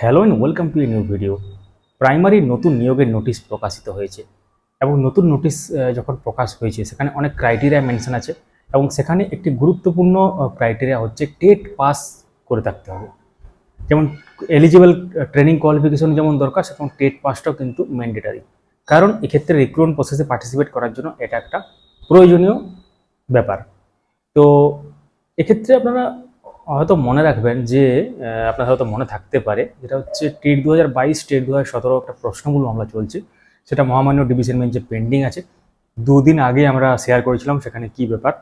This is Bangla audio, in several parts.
Hello and welcome to a new video. Primary নতুন নিয়োগের নোটিশ প্রকাশিত হয়েছে এবং নতুন নোটিশ যখন প্রকাশ হয়েছে, সেখানে অনেক ক্রাইটেরিয়া মেনশন আছে এবং সেখানে একটি গুরুত্বপূর্ণ ক্রাইটেরিয়া হচ্ছে টেট পাস করে থাকতে হবে। যেমন এলিজিবল ট্রেনিং কোয়ালিফিকেশন যেমন দরকার, সেরকম টেট পাসটাও কিন্তু ম্যান্ডেটারি কারণ এক্ষেত্রে রিক্রুটমেন্ট প্রসেসে পার্টিসিপেট করার জন্য এটা একটা প্রয়োজনীয় ব্যাপার। তো এক্ষেত্রে আপনারা হয়তো মনে রাখবেন যে আপনার হয়তো মনে থাকতে পারে, যেটা হচ্ছে টেট দু হাজার বাইশ, টেট দু হাজার সতেরো একটা প্রশ্নমূল মামলা চলছে। সেটা মহামান্য ডিভিশন বেঞ্চে পেন্ডিং আছে, দুদিন আগে আমরা শেয়ার করেছিলাম সেখানে কি ব্যাপার।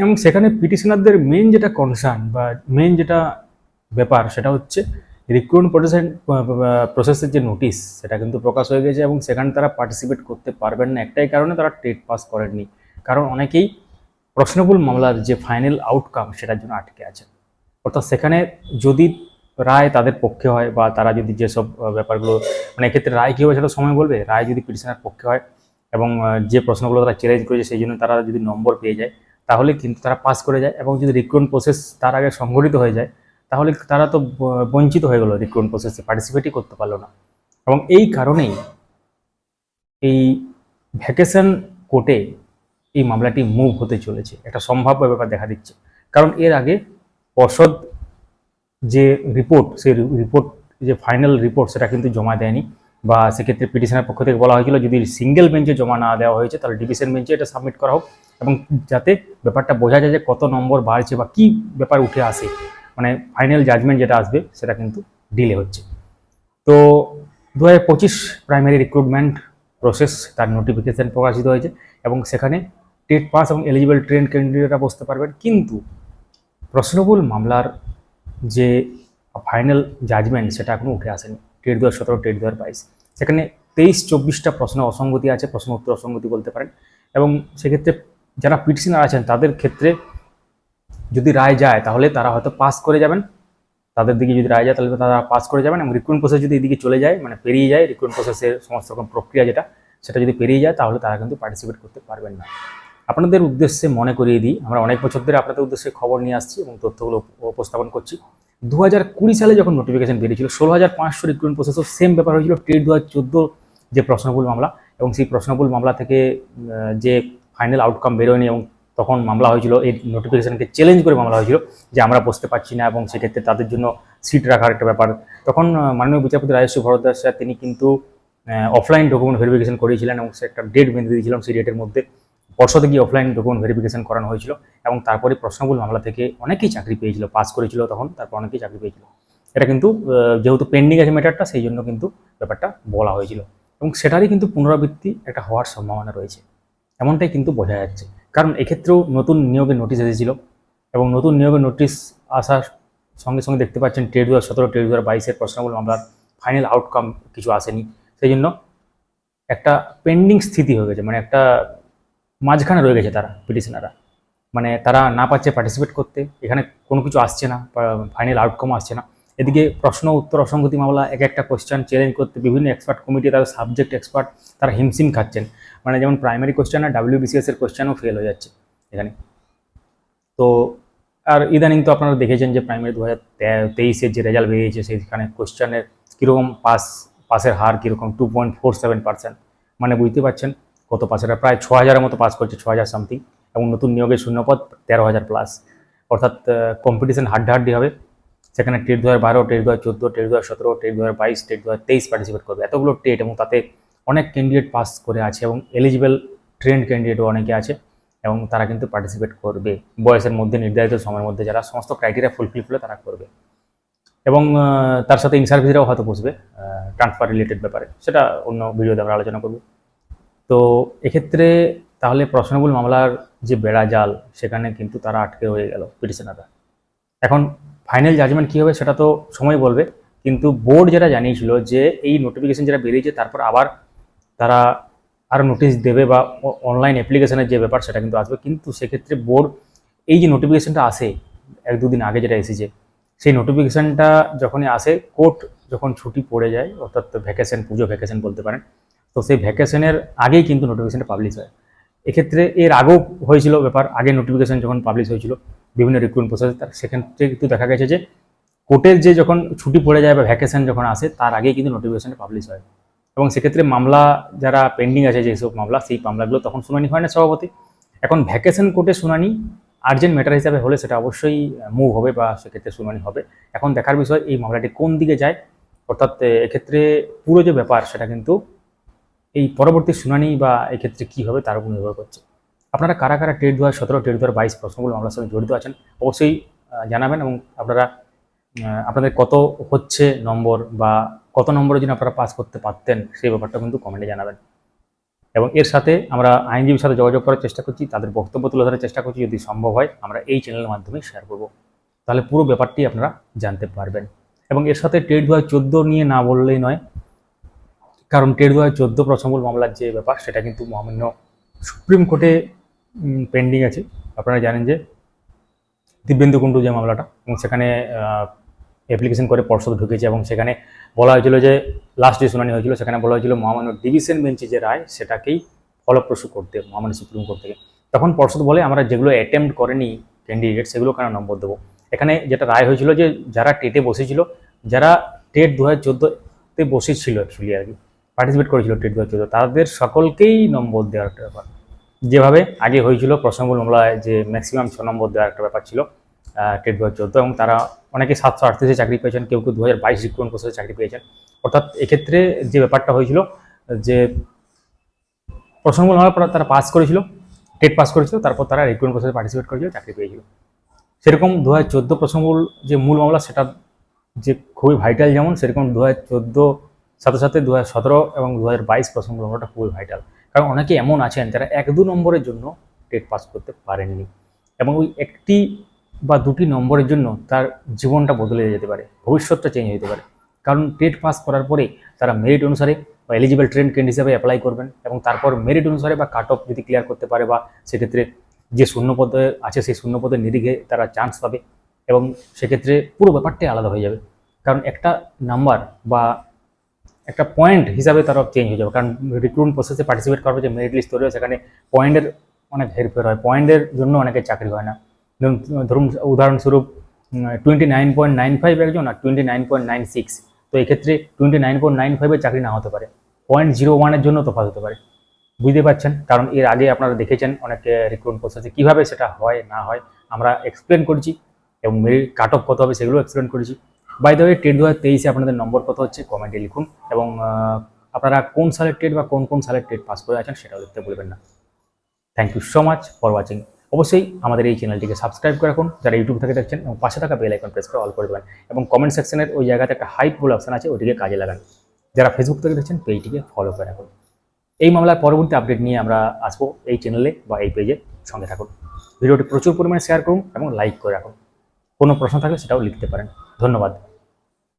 এবং সেখানে পিটিশনারদের মেন যেটা কনসার্ন বা মেন যেটা ব্যাপার, সেটা হচ্ছে রিক্রুটমেন্ট প্রসেস প্রসেসের যে নোটিশ সেটা কিন্তু প্রকাশ হয়ে গেছে এবং সেখানে তারা পার্টিসিপেট করতে পারবেন না। একটাই কারণে তারা টেট পাস করেননি। কারণ অনেকেই প্রশ্নবুল মামলার যে ফাইনাল আউটকাম সেটার জন্য আটকে আছে। অর্থাৎ সেখানে যদি রায় তাদের পক্ষে হয় বা তারা যদি যেসব ব্যাপারগুলো মানে এক্ষেত্রে রায় কী হবে সেটা সময় বলবে? রায় যদি পিটিশনের পক্ষে হয় এবং যে প্রশ্নগুলো তারা চ্যালেঞ্জ করেছে সেই জন্য তারা যদি নম্বর পেয়ে যায়, তাহলে কিন্তু তারা পাস করে যায় এবং যদি রিক্রুটমেন্ট প্রসেস তার আগে সংগঠিত হয়ে যায়, তাহলে তারা তো বঞ্চিত হয়ে গেলো রিক্রুটমেন্ট প্রসেসে পার্টিসিপেটই করতে পারল না। এবং এই কারণেই এই ভ্যাকেশন কোর্টে এই মামলাটি মুভ হতে চলেছে। একটা সম্ভাব্য ব্যাপার দেখা দিচ্ছে। কারণ এর আগে পর্ষদ যে রিপোর্ট সেই রিপোর্ট যে ফাইনাল রিপোর্ট সেটা কিন্তু জমা দেয়নি বা সেক্ষেত্রে পিটিশনের পক্ষ থেকে বলা হয়েছিল যদি সিঙ্গেল বেঞ্চে জমা না দেওয়া হয়েছে, তাহলে ডিভিশন বেঞ্চে এটা সাবমিট করা হোক এবং যাতে ব্যাপারটা বোঝা যায় যে কত নম্বর বাড়ছে বা কী ব্যাপার উঠে আসে। মানে ফাইনাল জাজমেন্ট যেটা আসবে, সেটা কিন্তু ডিলে হচ্ছে। তো দু হাজার পঁচিশ প্রাইমারি রিক্রুটমেন্ট প্রসেস তার নোটিফিকেশন প্রকাশিত হয়েছে এবং সেখানে টেট পাস এবং এলিজিবল ট্রেন ক্যান্ডিডেটরা বসতে পারবেন। কিন্তু প্রশ্নবুল মামলার যে ফাইনাল জাজমেন্ট সেটা এখনও উঠে আসেনি। টেট দু হাজার সতেরো, টেট দু হাজার বাইশ। সেখানে তেইশ, চব্বিশটা প্রশ্ন অসঙ্গতি আছে, প্রশ্ন উত্তর অসঙ্গতি বলতে পারেন। এবং সেক্ষেত্রে যারা পিটিশনার আছেন, তাদের ক্ষেত্রে যদি রায় যায়, তাহলে তারা হয়তো পাস করে যাবেন। তাদের দিকে যদি রায় যায়, তাহলে তারা পাস করে যাবেন। এবং রিক্রুটমেন্ট প্রসেস যদি এদিকে চলে যায় মানে পেরিয়ে যায় রিক্রুটমেন্ট প্রসেসের সমস্ত রকম প্রক্রিয়া যেটা, সেটা যদি পেরিয়ে যায়, তাহলে তারা কিন্তু পার্টিসিপেট করতে পারবেন না। আপনাদের উদ্দেশ্যে মনে করিয়ে দিই, আমরা অনেক বছর ধরে আপনাদের উদ্দেশ্যে খবর নিয়ে আসছি এবং তথ্যগুলো উপস্থাপন করছি। দু হাজার কুড়ি সালে যখন নোটিফিকেশন বেরিয়েছিল ষোলো হাজার পাঁচশো রিক্রুটমেন্ট প্রসেসও সেম ব্যাপার হয়েছিল টেট দু হাজার চোদ্দ যে প্রশ্নবুল মামলা এবং সেই প্রশ্নবুল মামলা থেকে যে ফাইনাল আউটকাম বেরোয়নি এবং তখন মামলা হয়েছিল, এই নোটিফিকেশানকে চ্যালেঞ্জ করে মামলা হয়েছিল যে আমরা বসতে পারছি না এবং সেক্ষেত্রে তাদের জন্য সিট রাখার একটা ব্যাপার। তখন মাননীয় বিচারপতি রাজস্ব ভরদ্বাজ স্যার, তিনি কিন্তু অফলাইন ডকুমেন্ট ভেরিফিকেশন করিয়েছিলেন এবং সে একটা ডেট বেঁধে দিয়েছিলাম সেই ডেটের মধ্যে। পর্ষদে গিয়ে অফলাইন ডকুমেন্ট ভেরিফিকেশন করানো হয়েছিল এবং তারপরে প্রশ্নবুল মামলা থেকে অনেকেই চাকরি পেয়েছিল পাস করেছিল তখন, তারপর অনেকেই চাকরি পেয়েছিল। এটা কিন্তু যেহেতু পেন্ডিং আছে ম্যাটারটা সেই জন্য কিন্তু ব্যাপারটা বলা হয়েছিল। এবং সেটারই কিন্তু পুনরাবৃত্তি একটা হওয়ার সম্ভাবনা রয়েছে। এমনটাই কিন্তু বোঝা যাচ্ছে। কারণ এক্ষেত্রেও নতুন নিয়োগের নোটিশ এসেছিল এবং নতুন নিয়োগের নোটিশ আসার সঙ্গে সঙ্গে দেখতে পাচ্ছেন টেট দু হাজার সতেরো টেট দু হাজার বাইশের প্রশ্নগুলো মামলার ফাইনাল আউটকাম কিছু আসেনি। সেই জন্য একটা পেন্ডিং স্থিতি হয়ে গেছে। মানে একটা মাঝখানে রয়ে গেছে তারা, পিটিশনাররা। মানে তারা না পাচ্ছে পার্টিসিপেট করতে, এখানে কোনো কিছু আসছে না ফাইনাল আউটকাম আসছে না। এদিকে প্রশ্ন, উত্তর অসংগতি মামলা, এক একটা কোশ্চেন চ্যালেঞ্জ করতে বিভিন্ন এক্সপার্ট কমিটি তাদের সাবজেক্ট এক্সপার্ট তারা হিমশিম খাচ্ছেন। মানে যেমন প্রাইমারি কোশ্চেন আর ডাব্লিউবিসিএস এর কোশ্চেনও ফেল হয়ে যাচ্ছে এখানে। তো আর ইদানিং তো আপনারা দেখেছেন যে প্রাইমারি দু হাজার তেইশের যে রেজাল্ট বেরিয়েছে, সেইখানে কোশ্চেনের কীরকম পাস পাসের হার কীরকম? Two point four seven percent মানে বুঝতে পারছেন? কত পাসেরা প্রায় ছ হাজারের মতো পাস করছে ছ হাজার সামথিং এবং নতুন নিয়োগের শূন্যপদ তেরো হাজার প্লাস অর্থাৎ কম্পিটিশন হাড্ডাহাড্ডি হবে। সেখানে টেট দু হাজার বারো, টেট দু হাজার চোদ্দ, টেট দু হাজার সতেরো, টেট দু হাজার বাইশ, টেট দু হাজার তেইশ পার্টিসিপেট করবে। এতগুলো টেট এবং তাতে অনেক ক্যান্ডিডেট পাস করে আছে এবং এলিজিবল ট্রেন্ড ক্যান্ডিডেটও অনেকে আছে এবং তারা কিন্তু পার্টিসিপেট করবে। বয়সের মধ্যে, নির্ধারিত সময়ের মধ্যে যারা সমস্ত ক্রাইটেরিয়া ফুলফিল করে তারা করবে। এবং তার সাথে ইন সার্ভিসরাও হয়তো বসবে ট্রান্সফার রিলেটেড ব্যাপারে। সেটা অন্য ভিডিওতে আমরা আলোচনা করব। তো এক্ষেত্রে তাহলে প্রশ্নবুল মামলার যে বেড়া জাল, সেখানে কিন্তু তারা আটকে হয়ে গেল পিটিশনাররা। এখন ফাইনাল জাজমেন্ট কী হবে সেটা তো সময় বলবে, কিন্তু বোর্ড যেটা জানিয়েছিল যে এই নোটিফিকেশন যেটা বেরিয়েছে তারপর আবার তারা আরও নোটিশ দেবে বা অনলাইন অ্যাপ্লিকেশনের যে ব্যাপার সেটা কিন্তু আসবে। কিন্তু সেক্ষেত্রে বোর্ড এই যে নোটিফিকেশনটা আসে, এক দুদিন আগে যেটা এসেছে, সেই নোটিফিকেশনটা যখনই আসে, কোর্ট যখন ছুটি পড়ে যায়, অর্থাৎ ভ্যাকেশন পুজো ভ্যাকেশন বলতে পারেন তো সেই ভ্যাকেশনের আগেই কিন্তু নোটিফিকেশনটা পাবলিশ হয়। এক্ষেত্রে এর আগেও হয়েছিল ব্যাপার, আগে নোটিফিকেশন যখন পাবলিশ হয়েছিল বিভিন্ন রিক্রুটমেন্ট প্রসেস সেখান থেকে কিন্তু দেখা গেছে যে কোর্টের যে যখন ছুটি পড়ে যায় বা ভ্যাকেশন যখন আসে, তার আগেই কিন্তু নোটিফিকেশনটা পাবলিশ হয়। এবং সেক্ষেত্রে মামলা যারা পেন্ডিং আছে, যেসব মামলা, সেই মামলাগুলো তখন শুনানি হয় না সভাপতি। এখন ভ্যাকেশন কোর্টে শুনানি আর্জেন্ট ম্যাটার হিসাবে হলে সেটা অবশ্যই মুভ হবে বা সেক্ষেত্রে শুনানি হবে। এখন দেখার বিষয়, এই মামলাটি কোন দিকে যায়? অর্থাৎ এক্ষেত্রে পুরো যে ব্যাপার, সেটা কিন্তু এই পরবর্তী শুনানি বা এক্ষেত্রে কী হবে তার উপর নির্ভর করছে। আপনারা কারা কারা টেট দু হাজার সতেরো, টেট দু হাজার বাইশ প্রশ্নগুলো মামলার সঙ্গে জড়িত আছেন, অবশ্যই জানাবেন এবং আপনারা আপনাদের কত হচ্ছে নম্বর বা কত নম্বরের জন্য আপনারা পাস করতে পারতেন সেই ব্যাপারটা কিন্তু কমেন্টে জানাবেন। এবং এর সাথে আমরা আইনজীবীর সাথে যোগাযোগ করার চেষ্টা করছি, তাদের বক্তব্য তুলে ধরার চেষ্টা করছি, যদি সম্ভব হয় আমরা এই চ্যানেলের মাধ্যমে শেয়ার করব। তাহলে পুরো ব্যাপারটি আপনারা জানতে পারবেন। এবং এর সাথে টেট দু হাজার চোদ্দ নিয়ে না বললেই নয় কারণ টের দু হাজার চোদ্দ প্রসঙ্গল মামলার যে ব্যাপার, সেটা কিন্তু মহামান্য সুপ্রিম কোর্টে পেন্ডিং আছে। আপনারা জানেন যে দিব্যেন্দু কুণ্ডু যে মামলাটা, এবং সেখানে অ্যাপ্লিকেশন করে পর্ষদ ঢুকেছে, এবং সেখানে বলা হয়েছিল যে লাস্ট যে শুনানি হয়েছিল, সেখানে বলা হয়েছিল মহামান্য ডিভিশন বেঞ্চে যে রায়, সেটাকেই ফলপ্রসূ করতে মহামান্য সুপ্রিম কোর্ট থেকে। তখন পর্ষদ বলে, আমরা যেগুলো অ্যাটেম্প্ট করেনি ক্যান্ডিডেট সেগুলো কেন নম্বর দেবো? এখানে যেটা রায় হয়েছিল যে, যারা টেটে বসেছিল, যারা টেট দু হাজার চোদ্দোতে বসেছিল অ্যাকচুয়ালি আর কি পার্টিসিপেট করেছিল টেট দু হাজার চোদ্দ তাদের সকলকেই নম্বর দেওয়ার একটা ব্যাপার। যেভাবে আগে হয়েছিল প্রসঙ্গ মামলায় যে ম্যাক্সিমাম ছ নম্বর দেওয়ার একটা ব্যাপার ছিল টেট দু হাজার চোদ্দ এবং তারা অনেকে সাতশো আটত্রিশে চাকরি পেয়েছেন, কেউ কেউ দু হাজার বাইশ রিক্রুটমেন্ট প্রসেসে চাকরি পেয়েছেন। অর্থাৎ এক্ষেত্রে যে ব্যাপারটা হয়েছিল, যে প্রসঙ্গ মামলা তারা পাস করেছিল টেট পাস করেছিল, তারপর তারা রিক্রুটমেন্ট প্রসেসে পার্টিসিপেট করেছিল, চাকরি পেয়েছিল। সেরকম দু হাজার চোদ্দ প্রসঙ্গ যে মূল মামলা, সেটা যে খুবই ভাইটাল যেমন, সেরকম দু হাজার চোদ্দ সাথে সাথে দু সতেরো এবং দু হাজার বাইশ প্রসঙ্গ মামলাটা খুবই ভাইটাল কারণ অনেকে এমন আছেন যারা এক দু নম্বরের জন্য টেট পাস করতে পারেননি এবং ওই একটি বা দুটি নম্বরের জন্য তার জীবনটা বদলে যেতে পারে, ভবিষ্যৎটা চেঞ্জ হতে পারে। কারণ টেট পাস করার পরে তারা মেরিট অনুসারে বা এলিজিবল ট্রেন ক্যান্ড হিসাবে অ্যাপ্লাই করবেন এবং তারপর মেরিট অনুসারে বা কাট অফ যদি ক্লিয়ার করতে পারে বা সেক্ষেত্রে যে শূন্য পদে আছে সেই শূন্য পদের নিরিখে তারা চান্স পাবে এবং সেক্ষেত্রে পুরো ব্যাপারটাই আলাদা হয়ে যাবে। কারণ একটা নাম্বার বা একটা পয়েন্ট হিসাবে তারা চেঞ্জ হয়ে যাবে। কারণ রিক্রুটমেন্ট প্রসেসে পার্টিসিপেট করবে যে মেরিট লিস্ট তৈরি হয়, সেখানে পয়েন্টের অনেক হেরফের হয় পয়েন্টের জন্য অনেকে চাকরি হয় না। ধরুন ধরুন, উদাহরণস্বরূপ twenty nine point nine five একজন আর twenty nine point nine six তো এক্ষেত্রে টোয়েন্টি নাইন পয়েন্ট নাইন ফাইভের চাকরি না হতে পারে। পয়েন্ট জিরো ওয়ানের জন্য তফাৎ হতে পারে। বুঝতে পারছেন? কারণ এর আগে আপনারা দেখেছেন অনেক রিক্রুটমেন্ট প্রসেসে কীভাবে সেটা হয়, না হয়, আমরা এক্সপ্লেন করছি। এবং মেরিট কাট অফ কত হবে সেগুলো এক্সপ্লেন করেছি। বাই দ্য ওয়ে টেট দু হাজার আপনাদের নম্বর কত হচ্ছে কমেন্টে লিখুন এবং আপনারা কোন সালের টেট বা কোন কোন সালের টেট পাস করে আছেন সেটাও দেখতে বলবেন না। Thank you so much for watching অবশ্যই আমাদের এই চ্যানেলটিকে সাবস্ক্রাইব করে রাখুন, যারা ইউটিউব থেকে দেখছেন এবং পাশে থাকা বেল আইকন প্রেস করে অল করে দেবেন এবং কমেন্ট সেকশনের ওই জায়গাতে একটা হাইপ বলে অপশন আছে, ওইটিকে কাজে লাগান। যারা ফেসবুক থেকে দেখছেন পেজটিকে ফলো করে রাখুন। এই মামলার পরবর্তী আপডেট নিয়ে আমরা আসব এই চ্যানেলে বা এই পেজে সঙ্গে থাকুন। ভিডিওটি প্রচুর পরিমাণে শেয়ার করুন এবং লাইক করে রাখুন। কোনো প্রশ্ন থাকলে সেটাও লিখতে পারেন। ধন্যবাদ।